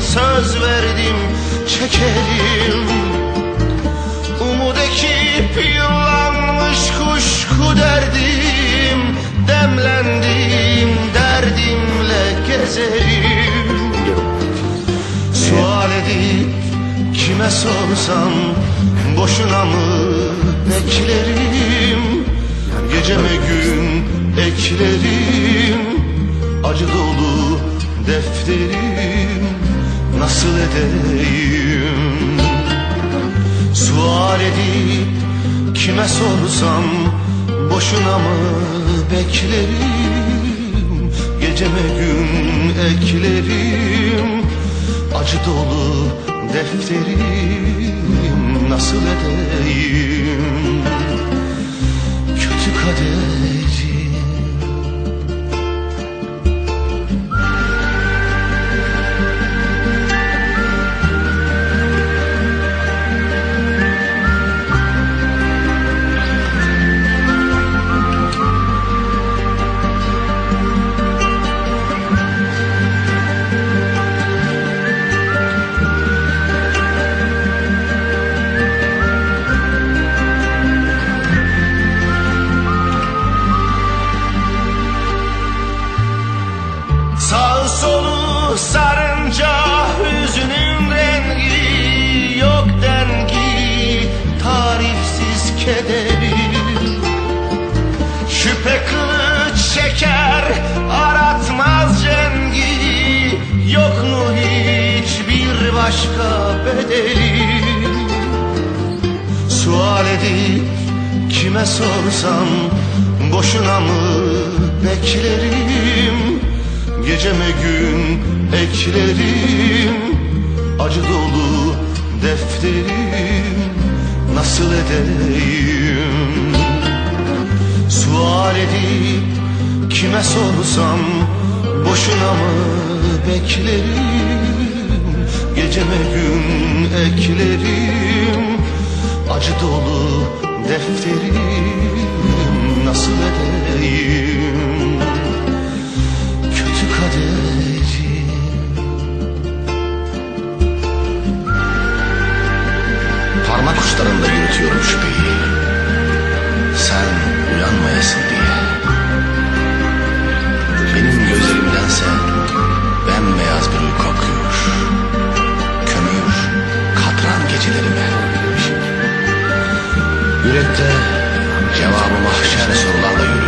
söz verdim çekerim Umut ekip yıllanmış kuşku derdim Demlendim derdimle gezerim Sual edip kime sorsam Boşuna mı beklerim? Geceme gün eklerim Acı dolu defterim Nasıl edeyim? Sual edip kime sorsam Boşuna mı beklerim? Geceme gün eklerim Acı dolu defterim. Nasıl edeyim sarınca hüznün rengi Yok dengi tarifsiz kederi Şüphe kılıç çeker aratmaz cengi Yok mu hiçbir başka bedeli? Sual edip kime sorsam Boşuna mı beklerim Geceme gün eklerim Acı dolu defterim. Nasıl edeyim? Sual edip kime sorsam Boşuna mı beklerim? Geceme gün eklerim Acı dolu defterim Parmak uçlarında yürütüyorum şüpheyi. Sen uyanmayasın diye. Benim gözlerimdense Bembeyaz bir uyku akıyor. Kömür katran gecelerime. Yürekte cevabı mahşer sorularla yürüyorum